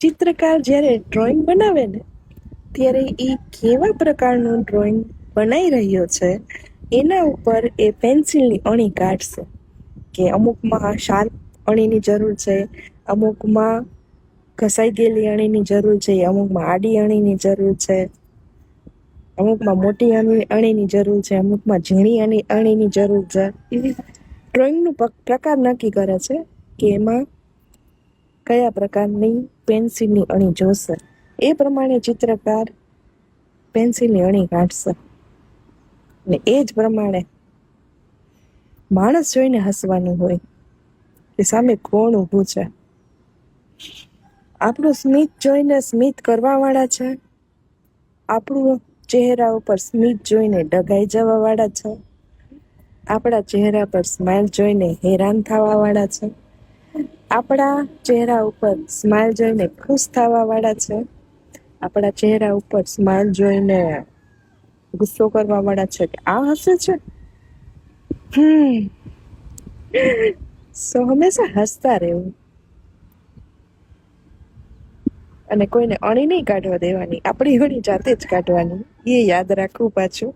ચિત્રકાર જ્યારે ડ્રોઈંગ બનાવે ને, ત્યારે એ કેવા પ્રકારનું ડ્રોઈંગ બનાવી રહ્યો છે, એના ઉપર એ પેન્સિલની અણી કાઢશે કે અમુકમાં શાર્પ અણીની જરૂર છે, અમુકમાં ઘસાઈ ગયેલી અણીની જરૂર છે, અમુકમાં આડી અણીની જરૂર છે, અમુકમાં મોટી અણી, અણીની જરૂર છે, અમુકમાં ઝીણી અણી, અણીની જરૂર છે. એવી ડ્રોઈંગનું પ્રકાર નક્કી કરે છે કે એમાં કયા પ્રકારની પેન્સિલની અણી જોશે? એ પ્રમાણે ચિત્રકાર પેન્સિલની અણી કાઢશે. ને એ જ પ્રમાણે માણસ જોઈને હસવાનું હોય. કે સામે કોણ ઊભું છે? આપણું સ્મિત જોઈને સ્મિત કરવાવાળા છે? આપણું ચહેરા ઉપર સ્મિત જોઈને ડગાઈ જવાવાળા છે? આપણા ચહેરા પર સ્માઇલ જોઈને હેરાન થવાવાળા છે? આપણા ચહેરા ઉપર સ્માઇલ જોઈને ખુશ થવાવાળા છે. આપણા ચહેરા ઉપર સ્માઇલ જોઈને ગુસ્સો કરવાવાળા છે કે આ હસે છે? સો હંમેશા હસતા રહેવું. અને કોઈને અણી નહીં કાઢવા દેવાની. આપણી અણી જાતે જ કાઢવાની. એ યાદ રાખવું પાછું.